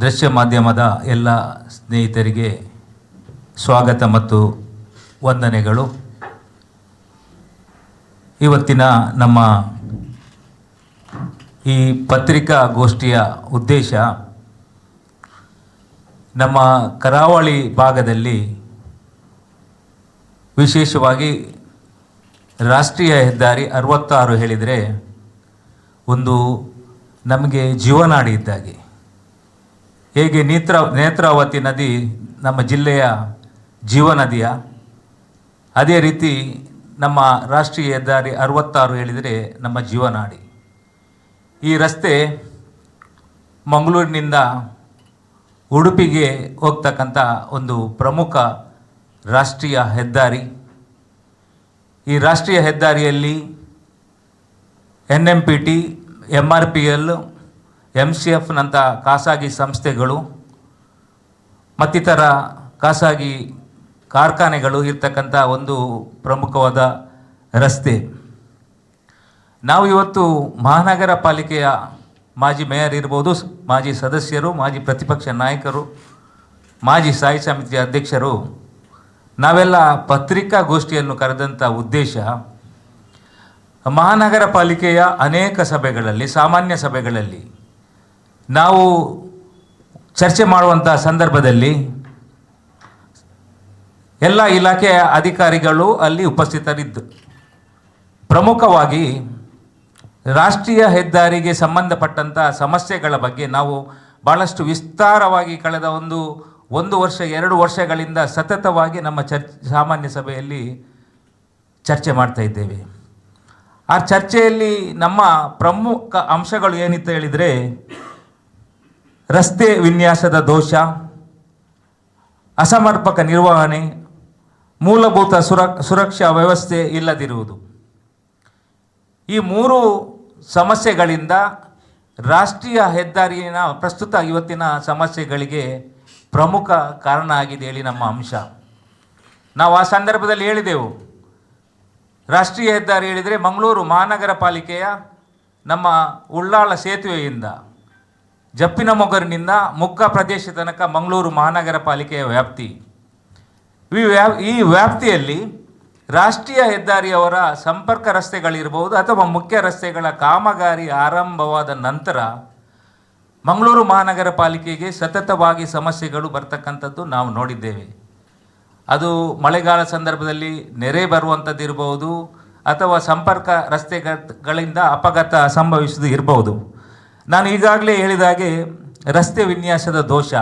ದೃಶ್ಯ ಮಾಧ್ಯಮದ ಎಲ್ಲ ಸ್ನೇಹಿತರಿಗೆ ಸ್ವಾಗತ ಮತ್ತು ವಂದನೆಗಳು. ಇವತ್ತಿನ ನಮ್ಮ ಈ ಪತ್ರಿಕಾಗೋಷ್ಠಿಯ ಉದ್ದೇಶ ನಮ್ಮ ಕರಾವಳಿ ಭಾಗದಲ್ಲಿ ವಿಶೇಷವಾಗಿ ರಾಷ್ಟ್ರೀಯ ಹೆದ್ದಾರಿ ಅರವತ್ತಾರು ಹೇಳಿದರೆ ಒಂದು ನಮಗೆ ಜೀವನಾಡಿ ಇದ್ದಾಗೆ. ಹೇಗೆ ನೇತ್ರ, ನೇತ್ರಾವತಿ ನದಿ ನಮ್ಮ ಜಿಲ್ಲೆಯ ಜೀವನದಿಯ, ಅದೇ ರೀತಿ ನಮ್ಮ ರಾಷ್ಟ್ರೀಯ ಹೆದ್ದಾರಿ ಅರವತ್ತಾರು ಹೇಳಿದರೆ ನಮ್ಮ ಜೀವನಾಡಿ. ಈ ರಸ್ತೆ ಮಂಗಳೂರಿನಿಂದ ಉಡುಪಿಗೆ ಹೋಗ್ತಕ್ಕಂಥ ಒಂದು ಪ್ರಮುಖ ರಾಷ್ಟ್ರೀಯ ಹೆದ್ದಾರಿ. ಈ ರಾಷ್ಟ್ರೀಯ ಹೆದ್ದಾರಿಯಲ್ಲಿ N M P T M R P L M C ಎಫ್ನಂಥ ಖಾಸಗಿ ಸಂಸ್ಥೆಗಳು, ಮತ್ತಿತರ ಖಾಸಗಿ ಕಾರ್ಖಾನೆಗಳು ಇರ್ತಕ್ಕಂಥ ಒಂದು ಪ್ರಮುಖವಾದ ರಸ್ತೆ. ನಾವು ಇವತ್ತು ಮಹಾನಗರ ಪಾಲಿಕೆಯ ಮಾಜಿ ಮೇಯರ್ ಇರ್ಬೋದು, ಮಾಜಿ ಸದಸ್ಯರು, ಮಾಜಿ ಪ್ರತಿಪಕ್ಷ ನಾಯಕರು, ಮಾಜಿ ಸಾಯಿ ಸಮಿತಿಯ ಅಧ್ಯಕ್ಷರು, ನಾವೆಲ್ಲ ಪತ್ರಿಕಾಗೋಷ್ಠಿಯನ್ನು ಕರೆದಂಥ ಉದ್ದೇಶ ಮಹಾನಗರ ಪಾಲಿಕೆಯ ಅನೇಕ ಸಭೆಗಳಲ್ಲಿ, ಸಾಮಾನ್ಯ ಸಭೆಗಳಲ್ಲಿ ನಾವು ಚರ್ಚೆ ಮಾಡುವಂಥ ಸಂದರ್ಭದಲ್ಲಿ ಎಲ್ಲ ಇಲಾಖೆಯ ಅಧಿಕಾರಿಗಳು ಅಲ್ಲಿ ಉಪಸ್ಥಿತರಿದ್ದು. ಪ್ರಮುಖವಾಗಿ ರಾಷ್ಟ್ರೀಯ ಹೆದ್ದಾರಿಗೆ ಸಂಬಂಧಪಟ್ಟಂಥ ಸಮಸ್ಯೆಗಳ ಬಗ್ಗೆ ನಾವು ಭಾಳಷ್ಟು ವಿಸ್ತಾರವಾಗಿ ಕಳೆದ ಒಂದು ಒಂದು ವರ್ಷ, ಎರಡು ವರ್ಷಗಳಿಂದ ಸತತವಾಗಿ ನಮ್ಮ ಚರ್ಚ್ ಸಾಮಾನ್ಯ ಸಭೆಯಲ್ಲಿ ಚರ್ಚೆ ಮಾಡ್ತಾ ಇದ್ದೇವೆ. ಆ ಚರ್ಚೆಯಲ್ಲಿ ನಮ್ಮ ಪ್ರಮುಖ ಅಂಶಗಳು ಏನಿತ್ತು ಹೇಳಿದರೆ ರಸ್ತೆ ವಿನ್ಯಾಸದ ದೋಷ, ಅಸಮರ್ಪಕ ನಿರ್ವಹಣೆ, ಮೂಲಭೂತ ಸುರ, ಸುರಕ್ಷಾ ವ್ಯವಸ್ಥೆ ಇಲ್ಲದಿರುವುದು. ಈ ಮೂರು ಸಮಸ್ಯೆಗಳಿಂದ ರಾಷ್ಟ್ರೀಯ ಹೆದ್ದಾರಿನ ಪ್ರಸ್ತುತ ಇವತ್ತಿನ ಸಮಸ್ಯೆಗಳಿಗೆ ಪ್ರಮುಖ ಕಾರಣ ಆಗಿದೆ ಹೇಳಿ ನಮ್ಮ ಅಂಶ. ನಾವು ಆ ಸಂದರ್ಭದಲ್ಲಿ ಹೇಳಿದೆವು. ರಾಷ್ಟ್ರೀಯ ಹೆದ್ದಾರಿ ಹೇಳಿದರೆ ಮಂಗಳೂರು ಮಹಾನಗರ ಪಾಲಿಕೆಯ ನಮ್ಮ ಉಳ್ಳಾಳ ಸೇತುವೆಯಿಂದ ಜಪ್ಪಿನ ಮೊಗರಿನಿಂದ ಮುಕ್ಕ ಪ್ರದೇಶ ತನಕ ಮಂಗಳೂರು ಮಹಾನಗರ ಪಾಲಿಕೆಯ ವ್ಯಾಪ್ತಿ. ಈ ಈ ವ್ಯಾಪ್ತಿಯಲ್ಲಿ ರಾಷ್ಟ್ರೀಯ ಹೆದ್ದಾರಿಯವರ ಸಂಪರ್ಕ ರಸ್ತೆಗಳಿರ್ಬೋದು ಅಥವಾ ಮುಖ್ಯ ರಸ್ತೆಗಳ ಕಾಮಗಾರಿ ಆರಂಭವಾದ ನಂತರ ಮಂಗಳೂರು ಮಹಾನಗರ ಪಾಲಿಕೆಗೆ ಸತತವಾಗಿ ಸಮಸ್ಯೆಗಳು ಬರ್ತಕ್ಕಂಥದ್ದು ನಾವು ನೋಡಿದ್ದೇವೆ. ಅದು ಮಳೆಗಾಲ ಸಂದರ್ಭದಲ್ಲಿ ನೆರೆ ಬರುವಂಥದ್ದು ಇರಬಹುದು ಅಥವಾ ಸಂಪರ್ಕ ರಸ್ತೆಗಳಿಂದ ಅಪಘಾತ ಸಂಭವಿಸುವುದು ಇರಬಹುದು. ನಾನು ಈಗಾಗಲೇ ಹೇಳಿದಾಗೆ ರಸ್ತೆ ವಿನ್ಯಾಸದ ದೋಷ.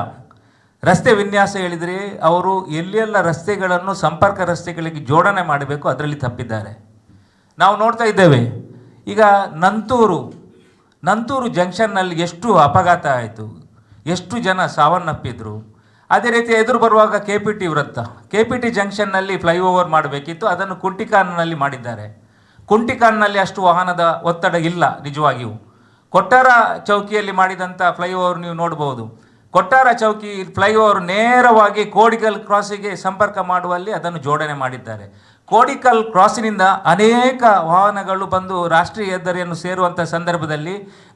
ರಸ್ತೆ ವಿನ್ಯಾಸ ಹೇಳಿದರೆ ಅವರು ಎಲ್ಲೆಲ್ಲ ರಸ್ತೆಗಳನ್ನು ಸಂಪರ್ಕ ರಸ್ತೆಗಳಿಗೆ ಜೋಡಣೆ ಮಾಡಬೇಕು, ಅದರಲ್ಲಿ ತಪ್ಪಿದ್ದಾರೆ. ನಾವು ನೋಡ್ತಾ ಇದ್ದೇವೆ, ಈಗ ನಂತೂರು ನಂತೂರು ಜಂಕ್ಷನ್ನಲ್ಲಿ ಎಷ್ಟು ಅಪಘಾತ ಆಯಿತು, ಎಷ್ಟು ಜನ ಸಾವನ್ನಪ್ಪಿದ್ರು. ಅದೇ ರೀತಿ ಎದುರು ಬರುವಾಗ ಕೆ ಪಿ ಟಿ ವೃತ್ತ. ಕೆ ಪಿ ಟಿ ಜಂಕ್ಷನ್ನಲ್ಲಿ ಫ್ಲೈಓವರ್ ಮಾಡಬೇಕಿತ್ತು, ಅದನ್ನು ಕುಂಟಿಕಾನ್ನಲ್ಲಿ ಮಾಡಿದ್ದಾರೆ. ಕುಂಟಿಕಾನ್ನಲ್ಲಿ ಅಷ್ಟು ವಾಹನದ ಒತ್ತಡ ಇಲ್ಲ, ನಿಜವಾಗಿಯೂ. ಕೊಟ್ಟಾರ ಚೌಕಿಯಲ್ಲಿ ಮಾಡಿದಂಥ ಫ್ಲೈಓವರ್ ನೀವು ನೋಡಬಹುದು ಕೊಟ್ಟಾರ ಚೌಕಿ ಫ್ಲೈಓವರ್ ನೇರವಾಗಿ ಕೋಡಿಕಲ್ ಕ್ರಾಸಿಗೆ ಸಂಪರ್ಕ ಮಾಡುವಲ್ಲಿ ಅದನ್ನು ಜೋಡಣೆ ಮಾಡಿದ್ದಾರೆ. ಕೋಡಿಕಲ್ ಕ್ರಾಸಿನಿಂದ ಅನೇಕ ವಾಹನಗಳು ಬಂದು ರಾಷ್ಟ್ರೀಯ ಹೆದ್ದಾರಿಯನ್ನು ಸೇರುವಂಥ ಸಂದರ್ಭದಲ್ಲಿ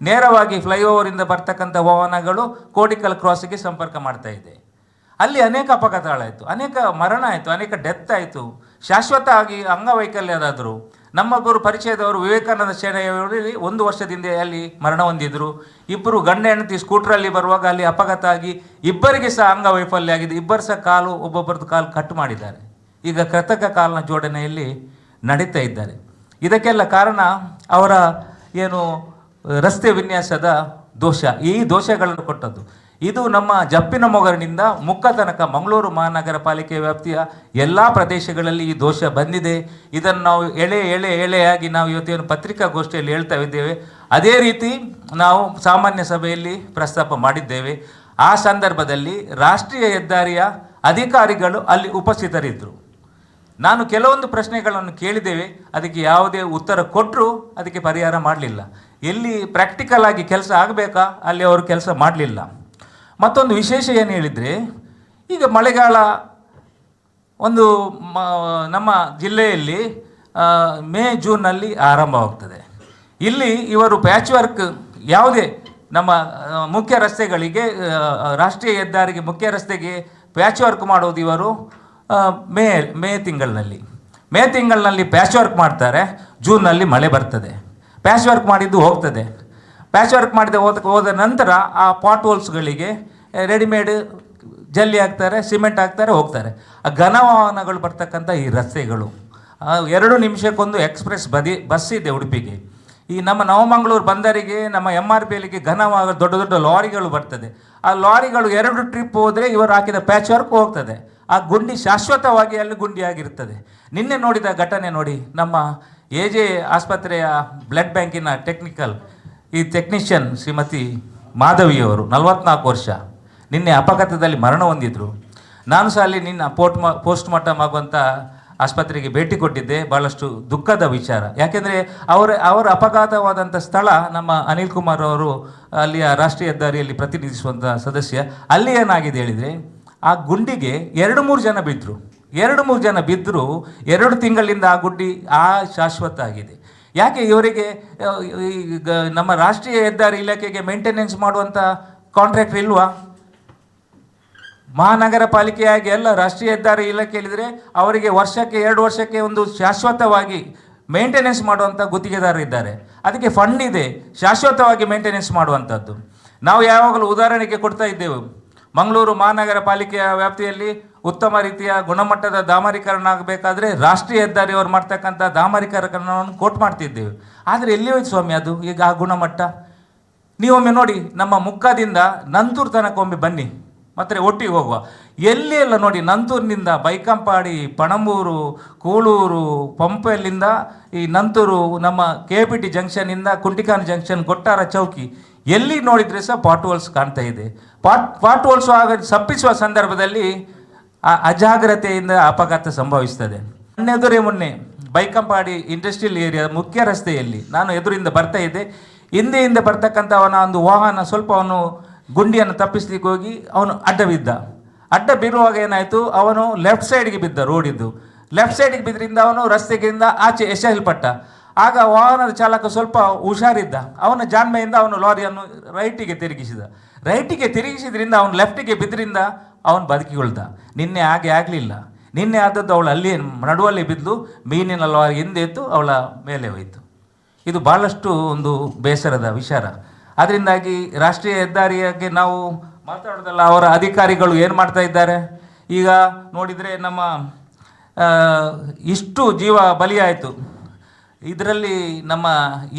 ನೇರವಾಗಿ ಫ್ಲೈಓವರಿಂದ ಬರ್ತಕ್ಕಂಥ ವಾಹನಗಳು ಕೋಡಿಕಲ್ ಕ್ರಾಸಿಗೆ ಸಂಪರ್ಕ ಮಾಡ್ತಾ ಇದೆ. ಅಲ್ಲಿ ಅನೇಕ ಅಪಘಾತಗಳಾಯಿತು, ಅನೇಕ ಮರಣ ಆಯಿತು, ಅನೇಕ ಡೆತ್ ಆಯಿತು. ಶಾಶ್ವತ ಆಗಿ ಅಂಗವೈಕಲ್ಯರಾದರು ನಮ್ಮೊಬ್ಬರು ಪರಿಚಯದವರು ವಿವೇಕಾನಂದ ಸೇನೆಯವರಲ್ಲಿ ಒಂದು ವರ್ಷದಿಂದ ಅಲ್ಲಿ ಮರಣ ಹೊಂದಿದ್ರು. ಇಬ್ಬರು ಗಂಡ ಹೆಂಡತಿ ಸ್ಕೂಟ್ರಲ್ಲಿ ಬರುವಾಗ ಅಲ್ಲಿ ಅಪಘಾತ ಆಗಿ ಇಬ್ಬರಿಗೆ ಸಹ ಅಂಗವೈಫಲ್ಯ ಆಗಿದೆ. ಇಬ್ಬರು ಸಹ ಕಾಲು, ಒಬ್ಬೊಬ್ಬರದ್ದು ಕಾಲು ಕಟ್ ಮಾಡಿದ್ದಾರೆ. ಈಗ ಕೃತಕ ಕಾಲಿನ ಜೋಡಣೆಯಲ್ಲಿ ನಡೀತಾ ಇದ್ದಾರೆ. ಇದಕ್ಕೆಲ್ಲ ಕಾರಣ ಅವರ ಏನು ರಸ್ತೆ ವಿನ್ಯಾಸದ ದೋಷ. ಈ ದೋಷಗಳನ್ನು ಕೊಟ್ಟದ್ದು. ಇದು ನಮ್ಮ ಜಪ್ಪಿನ ಮೊಗರಿನಿಂದ ಮುಕ್ಕ ತನಕ ಮಂಗಳೂರು ಮಹಾನಗರ ಪಾಲಿಕೆ ವ್ಯಾಪ್ತಿಯ ಎಲ್ಲ ಪ್ರದೇಶಗಳಲ್ಲಿ ಈ ದೋಷ ಬಂದಿದೆ. ಇದನ್ನು ನಾವು ಎಳೆ ಎಳೆ, ಎಳೆಯಾಗಿ ನಾವು ಇವತ್ತೇನು ಪತ್ರಿಕಾಗೋಷ್ಠಿಯಲ್ಲಿ ಹೇಳ್ತಾ ಇದ್ದೇವೆ. ಅದೇ ರೀತಿ ನಾವು ಸಾಮಾನ್ಯ ಸಭೆಯಲ್ಲಿ ಪ್ರಸ್ತಾಪ ಮಾಡಿದ್ದೇವೆ. ಆ ಸಂದರ್ಭದಲ್ಲಿ ರಾಷ್ಟ್ರೀಯ ಹೆದ್ದಾರಿಯ ಅಧಿಕಾರಿಗಳು ಅಲ್ಲಿ ಉಪಸ್ಥಿತರಿದ್ದರು. ನಾನು ಕೆಲವೊಂದು ಪ್ರಶ್ನೆಗಳನ್ನು ಕೇಳಿದ್ದೇವೆ. ಅದಕ್ಕೆ ಯಾವುದೇ ಉತ್ತರ ಕೊಟ್ಟರೂ ಅದಕ್ಕೆ ಪರಿಹಾರ ಮಾಡಲಿಲ್ಲ. ಎಲ್ಲಿ ಪ್ರಾಕ್ಟಿಕಲ್ ಆಗಿ ಕೆಲಸ ಆಗಬೇಕಾ? ಅಲ್ಲಿ ಅವರು ಕೆಲಸ ಮಾಡಲಿಲ್ಲ. ಮತ್ತೊಂದು ವಿಶೇಷ ಏನು ಹೇಳಿದರೆ, ಈಗ ಮಳೆಗಾಲ ಒಂದು ಮ, ನಮ್ಮ ಜಿಲ್ಲೆಯಲ್ಲಿ ಮೇ, ಜೂನ್ನಲ್ಲಿ ಆರಂಭವಾಗ್ತದೆ ಇಲ್ಲಿ ಇವರು ಪ್ಯಾಚ್ ವರ್ಕ್ ಯಾವುದೇ ನಮ್ಮ ಮುಖ್ಯ ರಸ್ತೆಗಳಿಗೆ ರಾಷ್ಟ್ರೀಯ ಹೆದ್ದಾರಿಗೆ, ಮುಖ್ಯ ರಸ್ತೆಗೆ ಪ್ಯಾಚ್ ವರ್ಕ್ ಮಾಡೋದು ಇವರು ಮೇ ಮೇ ತಿಂಗಳಿನಲ್ಲಿ. ಮೇ ತಿಂಗಳಿನಲ್ಲಿ ಪ್ಯಾಚ್ ವರ್ಕ್ ಮಾಡ್ತಾರೆ, ಜೂನ್ನಲ್ಲಿ ಮಳೆ ಬರ್ತದೆ. ಪ್ಯಾಚ್ ವರ್ಕ್ ಮಾಡಿದ್ದು ಹೋಗ್ತದೆ. ಪ್ಯಾಚ್ ವರ್ಕ್ ಮಾಡಿದ ಹೋದ ಹೋದ ನಂತರ ಆ ಪಾಟ್ ಹೋಲ್ಸ್ಗಳಿಗೆ ರೆಡಿಮೇಡ್ ಜಲ್ಲಿ ಹಾಕ್ತಾರೆ ಸಿಮೆಂಟ್ ಹಾಕ್ತಾರೆ, ಹೋಗ್ತಾರೆ. ಆ ಘನ ವಾಹನಗಳು ಬರ್ತಕ್ಕಂಥ ಈ ರಸ್ತೆಗಳು. ಎರಡು ನಿಮಿಷಕ್ಕೊಂದು ಎಕ್ಸ್ಪ್ರೆಸ್ ಬದಿ ಬಸ್ ಇದೆ ಉಡುಪಿಗೆ. ಈ ನಮ್ಮ ನವಮಂಗಳೂರು ಬಂದರಿಗೆ, ನಮ್ಮ ಎಂ ಆರ್ ಪಿ ಎಲ್ಲಿಗೆ ದೊಡ್ಡ ದೊಡ್ಡ ಲಾರಿಗಳು ಬರ್ತದೆ. ಆ ಲಾರಿಗಳು ಎರಡು ಟ್ರಿಪ್ ಹೋದರೆ ಇವರು ಹಾಕಿದ ಪ್ಯಾಚ್ ವರ್ಕ್ ಹೋಗ್ತದೆ. ಆ ಗುಂಡಿ ಶಾಶ್ವತವಾಗಿ ಅಲ್ಲಿ ಗುಂಡಿಯಾಗಿರ್ತದೆ. ನಿನ್ನೆ ನೋಡಿದ ಘಟನೆ ನೋಡಿ, ನಮ್ಮ ಎ ಜೆ ಆಸ್ಪತ್ರೆಯ ಬ್ಲಡ್ ಬ್ಯಾಂಕಿನ ಟೆಕ್ನಿಕಲ್ ಈ ಟೆಕ್ನಿಷಿಯನ್ ಶ್ರೀಮತಿ ಮಾಧವಿಯವರು ನಲವತ್ನಾಲ್ಕು ವರ್ಷ. ನಿನ್ನೆ ಅಪಘಾತದಲ್ಲಿ ಮರಣ ಹೊಂದಿದ್ರು. ನಾನು ಸಹ ಅಲ್ಲಿ ನಿನ್ನ ಪೋಸ್ಟ್ ಮ ಪೋಸ್ಟ್ ಮಾರ್ಟಮ್ ಆಗುವಂಥ ಆಸ್ಪತ್ರೆಗೆ ಭೇಟಿ ಕೊಟ್ಟಿದ್ದೆ. ಭಾಳಷ್ಟು ದುಃಖದ ವಿಚಾರ. ಯಾಕೆಂದರೆ ಅವರ ಅವರ ಅಪಘಾತವಾದಂಥ ಸ್ಥಳ ನಮ್ಮ ಅನಿಲ್ ಕುಮಾರ್ ಅವರು ಅಲ್ಲಿಯ ರಾಷ್ಟ್ರೀಯ ಹೆದ್ದಾರಿಯಲ್ಲಿ ಪ್ರತಿನಿಧಿಸುವಂಥ ಸದಸ್ಯ. ಅಲ್ಲಿ ಏನಾಗಿದೆ ಹೇಳಿದರೆ, ಆ ಗುಂಡಿಗೆ ಎರಡು ಮೂರು ಜನ ಬಿದ್ದರು ಎರಡು ಮೂರು ಜನ ಬಿದ್ದರೂ ಎರಡು ತಿಂಗಳಿಂದ ಆ ಗುಂಡಿ ಆ ಶಾಶ್ವತ ಆಗಿದೆ. ಯಾಕೆ ಇವರಿಗೆ ಈಗ ನಮ್ಮ ರಾಷ್ಟ್ರೀಯ ಹೆದ್ದಾರಿ ಇಲಾಖೆಗೆ ಮೇಂಟೆನೆನ್ಸ್ ಮಾಡುವಂಥ ಕಾಂಟ್ರಾಕ್ಟ್ ಇಲ್ವಾ? ಮಹಾನಗರ ಪಾಲಿಕೆಯಾಗಿ ಎಲ್ಲ ರಾಷ್ಟ್ರೀಯ ಹೆದ್ದಾರಿ ಇಲಾಖೆ ಹೇಳಿದರೆ ಅವರಿಗೆ ವರ್ಷಕ್ಕೆ ಎರಡು ವರ್ಷಕ್ಕೆ ಒಂದು ಶಾಶ್ವತವಾಗಿ ಮೇಂಟೆನೆನ್ಸ್ ಮಾಡುವಂಥ ಗುತ್ತಿಗೆದಾರರಿದ್ದಾರೆ ಅದಕ್ಕೆ ಫಂಡ್ ಇದೆ, ಶಾಶ್ವತವಾಗಿ ಮೇಂಟೆನೆನ್ಸ್ ಮಾಡುವಂಥದ್ದು ನಾವು ಯಾವಾಗಲೂ ಉದಾಹರಣೆಗೆ ಕೊಡ್ತಾ ಇದ್ದೇವೆ. ಮಂಗಳೂರು ಮಹಾನಗರ ಪಾಲಿಕೆಯ ವ್ಯಾಪ್ತಿಯಲ್ಲಿ ಉತ್ತಮ ರೀತಿಯ ಗುಣಮಟ್ಟದ ದಾಮರೀಕರಣ ಆಗಬೇಕಾದ್ರೆ ರಾಷ್ಟ್ರೀಯ ಹೆದ್ದಾರಿಯವರು ಮಾಡ್ತಕ್ಕಂಥ ದಾಮರೀಕರಣವನ್ನು ಕೋಟ್ ಮಾಡ್ತಿದ್ದೇವೆ. ಆದರೆ ಎಲ್ಲಿ ಹೋಯ್ತು ಸ್ವಾಮಿ ಅದು? ಈಗ ಆ ಗುಣಮಟ್ಟ? ನೀವೊಮ್ಮೆ ನೋಡಿ, ನಮ್ಮ ಮುಖದಿಂದ ನಂತೂರು ತನಕ ಒಮ್ಮೆ ಬನ್ನಿ. ಮತ್ತೆ ಒಟ್ಟಿಗೆ ಹೋಗುವ. ಎಲ್ಲಿ ಎಲ್ಲ ನೋಡಿ ನಂತೂರಿನಿಂದ ಬೈಕಂಪಾಡಿ, ಪಣಂಬೂರು, ಕೂಳೂರು ಪಂಪೆಲ್ಲಿಂದ ಈ ನಂತೂರು ನಮ್ಮ ಕೆ ಪಿ ಟಿ ಜಂಕ್ಷನ್ನಿಂದ ಕುಂಟಿಕಾನ್ ಜಂಕ್ಷನ್ ಕೊಟ್ಟಾರ ಚೌಕಿ, ಎಲ್ಲಿ ನೋಡಿದರೆ ಸಹ ಪಾಟ್ ಹೋಲ್ಸ್ ಕಾಣ್ತಾ ಇದೆ. ಪಾಟ್ ಪಾಟ್ ಹೋಲ್ಸ್ ಆಗ ಸಂದರ್ಭದಲ್ಲಿ ಆ ಅಜಾಗ್ರತೆಯಿಂದ ಅಪಘಾತ ಸಂಭವಿಸ್ತದೆ. ನನ್ನೆದುರೇ ಮೊನ್ನೆ ಬೈಕಂಪಾಡಿ ಇಂಡಸ್ಟ್ರಿಯಲ್ ಏರಿಯಾ ಮುಖ್ಯ ರಸ್ತೆಯಲ್ಲಿ ನಾನು ಎದುರಿಂದ ಬರ್ತಾ ಇದ್ದೆ. ಹಿಂದೆಯಿಂದ ಬರ್ತಕ್ಕಂಥ ಅವನ ಒಂದು ವಾಹನ ಸ್ವಲ್ಪ ಅವನು ಗುಂಡಿಯನ್ನು ತಪ್ಪಿಸ್ಲಿಕ್ಕೆ ಹೋಗಿ ಅವನು ಅಡ್ಡ ಬಿದ್ದ. ಅಡ್ಡ ಬೀರುವಾಗ ಏನಾಯಿತು? ಅವನು ಲೆಫ್ಟ್ ಸೈಡ್ಗೆ ಬಿದ್ದ ರೋಡಿದ್ದು. ಲೆಫ್ಟ್ ಸೈಡ್ಗೆ ಬಿದ್ದರಿಂದ ಅವನು ರಸ್ತೆಗಿಂದ ಆಚೆ ಎಸೆಯಲ್ಪಟ್ಟ. ಆಗ ವಾಹನದ ಚಾಲಕ ಸ್ವಲ್ಪ ಹುಷಾರಿದ್ದ. ಅವನ ಜಾಣ್ಮೆಯಿಂದ ಅವನು ಲಾರಿಯನ್ನು ರೈಟಿಗೆ ತಿರುಗಿಸಿದ. ರೈಟಿಗೆ ತಿರುಗಿಸಿದ್ರಿಂದ ಅವನು ಲೆಫ್ಟಿಗೆ ಬಿದ್ದರಿಂದ ಅವನು ಬದುಕಿಕೊಳ್ದ ನಿನ್ನೆ ಹಾಗೆ ಆಗಲಿಲ್ಲ. ನಿನ್ನೆ ಆದದ್ದು ಅವಳು ಅಲ್ಲಿ ನಡುವಲ್ಲಿ ಬಿದ್ದು ಮೀನಿನ ಹಿಂದೆ ಎದ್ದು ಅವಳ ಮೇಲೆ ಹೋಯಿತು. ಇದು ಭಾಳಷ್ಟು ಒಂದು ಬೇಸರದ ವಿಚಾರ. ಅದರಿಂದಾಗಿ ರಾಷ್ಟ್ರೀಯ ಹೆದ್ದಾರಿಯಾಗಿ ನಾವು ಮಾತಾಡೋದಲ್ಲ, ಅವರ ಅಧಿಕಾರಿಗಳು ಏನು ಮಾಡ್ತಾ ಇದ್ದಾರೆ? ಈಗ ನೋಡಿದರೆ ನಮ್ಮ ಇಷ್ಟು ಜೀವ ಬಲಿಯಾಯಿತು ಇದರಲ್ಲಿ ನಮ್ಮ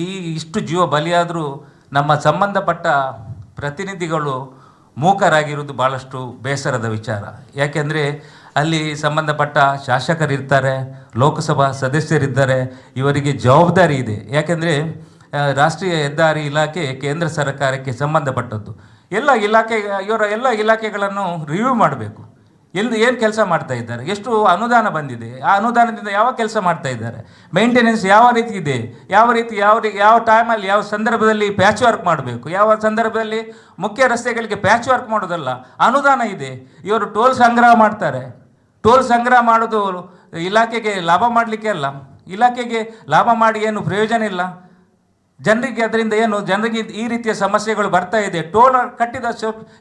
ಈ ಇಷ್ಟು ಜೀವ ಬಲಿಯಾದರೂ ನಮ್ಮ ಸಂಬಂಧಪಟ್ಟ ಪ್ರತಿನಿಧಿಗಳು ಮೂಕರಾಗಿರುವುದು ಭಾಳಷ್ಟು ಬೇಸರದ ವಿಚಾರ. ಯಾಕೆಂದರೆ ಅಲ್ಲಿ ಸಂಬಂಧಪಟ್ಟ ಶಾಸಕರಿರ್ತಾರೆ, ಲೋಕಸಭಾ ಸದಸ್ಯರಿದ್ದಾರೆ, ಇವರಿಗೆ ಜವಾಬ್ದಾರಿ ಇದೆ. ಯಾಕೆಂದರೆ ರಾಷ್ಟ್ರೀಯ ಹೆದ್ದಾರಿ ಇಲಾಖೆ ಕೇಂದ್ರ ಸರ್ಕಾರಕ್ಕೆ ಸಂಬಂಧಪಟ್ಟದ್ದು. ಎಲ್ಲ ಇಲಾಖೆ, ಇವರ ಎಲ್ಲ ಇಲಾಖೆಗಳನ್ನು ರಿವ್ಯೂ ಮಾಡಬೇಕು. ಎಲ್ಲಿ ಏನು ಕೆಲಸ ಮಾಡ್ತಾ ಇದ್ದಾರೆ? ಎಷ್ಟು ಅನುದಾನ ಬಂದಿದೆ? ಆ ಅನುದಾನದಿಂದ ಯಾವ ಕೆಲಸ ಮಾಡ್ತಾ ಇದ್ದಾರೆ? ಮೇಂಟೆನೆನ್ಸ್ ಯಾವ ರೀತಿ ಇದೆ? ಯಾವ ರೀತಿ, ಯಾವ ಯಾವ ಟೈಮಲ್ಲಿ ಯಾವ ಸಂದರ್ಭದಲ್ಲಿ ಪ್ಯಾಚ್ ವರ್ಕ್ ಮಾಡಬೇಕು? ಯಾವ ಸಂದರ್ಭದಲ್ಲಿ ಮುಖ್ಯ ರಸ್ತೆಗಳಿಗೆ ಪ್ಯಾಚ್ ವರ್ಕ್ ಮಾಡೋದಲ್ಲ, ಅನುದಾನ ಇದೆ. ಇವರು ಟೋಲ್ ಸಂಗ್ರಹ ಮಾಡ್ತಾರೆ. ಟೋಲ್ ಸಂಗ್ರಹ ಮಾಡೋದು ಇಲಾಖೆಗೆ ಲಾಭ ಮಾಡಲಿಕ್ಕೆ ಅಲ್ಲ. ಇಲಾಖೆಗೆ ಲಾಭ ಮಾಡಿ ಏನು ಪ್ರಯೋಜನ ಇಲ್ಲ. ಜನರಿಗೆ ಅದರಿಂದ ಏನು, ಜನರಿಗೆ ಈ ರೀತಿಯ ಸಮಸ್ಯೆಗಳು ಬರ್ತಾ ಇದೆ. ಟೋಲ್ ಕಟ್ಟಿದ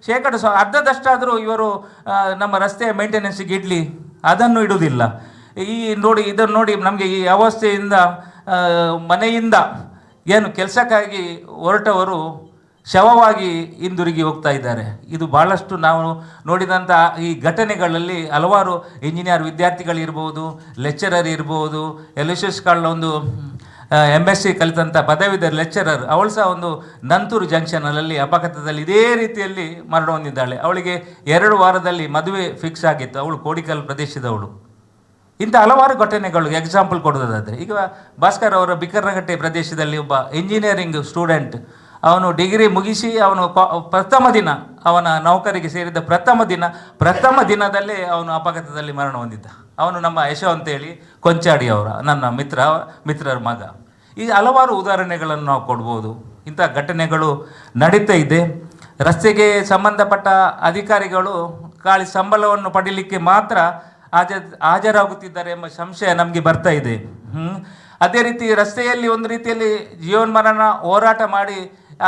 ಶೇಕಡ ಅರ್ಧದಷ್ಟಾದರೂ ಇವರು ನಮ್ಮ ರಸ್ತೆಯ ಮೇಂಟೆನೆನ್ಸಿಗೆ ಇಡಲಿ. ಅದನ್ನು ಇಡುವುದಿಲ್ಲ. ಈ ನೋಡಿ, ಇದನ್ನು ನೋಡಿ ನಮಗೆ ಈ ಅವಸ್ಥೆಯಿಂದ ಮನೆಯಿಂದ ಏನು ಕೆಲಸಕ್ಕಾಗಿ ಹೊರಟವರು ಶವವಾಗಿ ಹಿಂದಿರುಗಿ ಹೋಗ್ತಾ ಇದ್ದಾರೆ. ಇದು ಭಾಳಷ್ಟು ನಾವು ನೋಡಿದಂಥ ಈ ಘಟನೆಗಳಲ್ಲಿ ಹಲವಾರು ಇಂಜಿನಿಯರ್ ವಿದ್ಯಾರ್ಥಿಗಳಿರ್ಬೋದು ಲೆಕ್ಚರರ್ ಇರ್ಬೋದು ಎಲ್ ಎಸ್ ಎಸ್ ಒಂದು ಎಂ ಎಸ್ ಸಿ ಕಲಿತಂಥ ಪದವೀಧರ ಲೆಕ್ಚರರ್ ಅವಳು ಸಹ ಒಂದು ನಂತೂರು ಜಂಕ್ಷನಲ್ಲಿ ಅಪಘಾತದಲ್ಲಿ ಇದೇ ರೀತಿಯಲ್ಲಿ ಮರಣ ಹೊಂದಿದ್ದಾಳೆ. ಅವಳಿಗೆ ಎರಡು ವಾರದಲ್ಲಿ ಮದುವೆ ಫಿಕ್ಸ್ ಆಗಿತ್ತು. ಅವಳು ಕೋಡಿಕಲ್ ಪ್ರದೇಶದವಳು. ಇಂಥ ಹಲವಾರು ಘಟನೆಗಳು ಎಕ್ಸಾಂಪಲ್ ಕೊಡೋದಾದರೆ ಈಗ ಭಾಸ್ಕರ್ ಅವರ ಬಿಕರ್ನಗಟ್ಟೆ ಪ್ರದೇಶದಲ್ಲಿ ಒಬ್ಬ ಇಂಜಿನಿಯರಿಂಗ್ ಸ್ಟೂಡೆಂಟ್ ಅವನು ಡಿಗ್ರಿ ಮುಗಿಸಿ ಅವನು ಪ್ರಥಮ ದಿನ, ಅವನ ನೌಕರಿಗೆ ಸೇರಿದ ಪ್ರಥಮ ದಿನ, ಪ್ರಥಮ ದಿನದಲ್ಲೇ ಅವನು ಅಪಘಾತದಲ್ಲಿ ಮರಣ ಹೊಂದಿದ್ದ. ಅವನು ನಮ್ಮ ಯಶೋ ಅಂತೇಳಿ ಕೊಂಚಾಡಿ ಅವರ, ನನ್ನ ಮಿತ್ರ, ಮಿತ್ರರ ಮಗ. ಈ ಹಲವಾರು ಉದಾಹರಣೆಗಳನ್ನು ನಾವು ಕೊಡ್ಬೋದು. ಇಂಥ ಘಟನೆಗಳು ನಡೀತಾ ಇದೆ. ರಸ್ತೆಗೆ ಸಂಬಂಧಪಟ್ಟ ಅಧಿಕಾರಿಗಳು ಖಾಲಿ ಸಂಬಳವನ್ನು ಪಡೀಲಿಕ್ಕೆ ಮಾತ್ರ ಹಾಜ, ಹಾಜರಾಗುತ್ತಿದ್ದಾರೆ ಎಂಬ ಸಂಶಯ ನಮಗೆ ಬರ್ತಾ ಇದೆ. ಅದೇ ರೀತಿ ರಸ್ತೆಯಲ್ಲಿ ಒಂದು ರೀತಿಯಲ್ಲಿ ಜೀವನ್ಮರಣ ಹೋರಾಟ ಮಾಡಿ